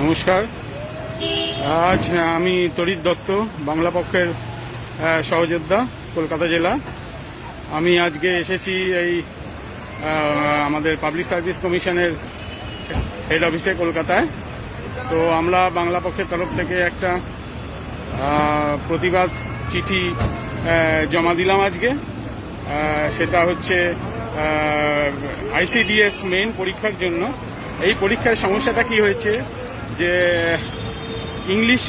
নমস্কার। আজ আমি তরিত দত্ত, বাংলা পক্ষের সহযোদ্ধা, কলকাতা জেলা। আমি আজকে এসেছি এই আমাদের পাবলিক সার্ভিস কমিশনের হেড অফিসে কলকাতায়। তো আমরা বাংলা পক্ষের তরফ থেকে একটা প্রতিবাদ চিঠি জমা দিলাম আজকে। সেটা হচ্ছে আইসিডিএস মেন পরীক্ষার জন্য। এই পরীক্ষার সমস্যাটা কি হয়েছে? যে ইংলিশ,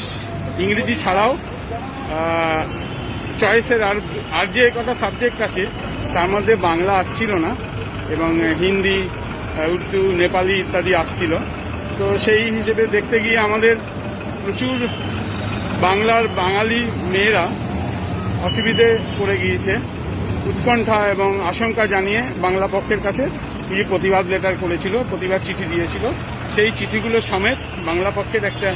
ইংরেজি ছাড়াও চয়েসের আর আর যে কটা সাবজেক্ট আছে, তার মধ্যে বাংলা আসছিল না এবং হিন্দি উর্দু, নেপালি ইত্যাদি আসছিল। তো সেই হিসেবে দেখতে গিয়ে আমাদের প্রচুর বাংলার বাঙালি মেয়েরা অসুবিধে পড়ে গিয়েছে। উৎকণ্ঠা এবং আশঙ্কা জানিয়ে বাংলা পক্ষের কাছে কিছু প্রতিবাদ লেটার করেছিল, প্রতিবাদ চিঠি দিয়েছিল। সেই চিঠিগুলো সমেত বাংলা পক্ষের একটা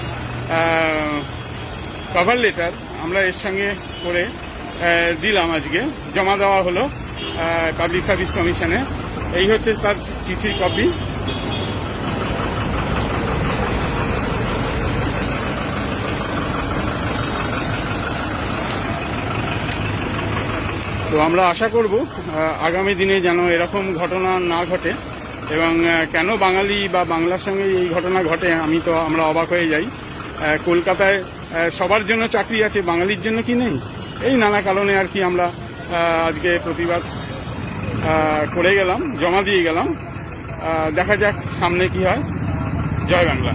কভার লেটার আমরা এর সঙ্গে করে দিলাম আজকে। জমা দেওয়া হলো পাবলিক সার্ভিস কমিশনে এই হচ্ছে তার চিঠির কপি তো আমরা আশা করব আগামী দিনে যেন এরকম ঘটনা না ঘটে এবং কেন বাঙালি বা বাংলার সঙ্গে এই ঘটনা ঘটে আমি তো আমরা অবাক হয়ে যাই। কলকাতায় সবার জন্য চাকরি আছে, বাঙালির জন্য কি নেই? এই নানা কারণে আর কি আমরা আজকে প্রতিবাদ করে গেলাম, জমা দিয়ে গেলাম। দেখা যাক সামনে কি হয়। জয় বাংলা।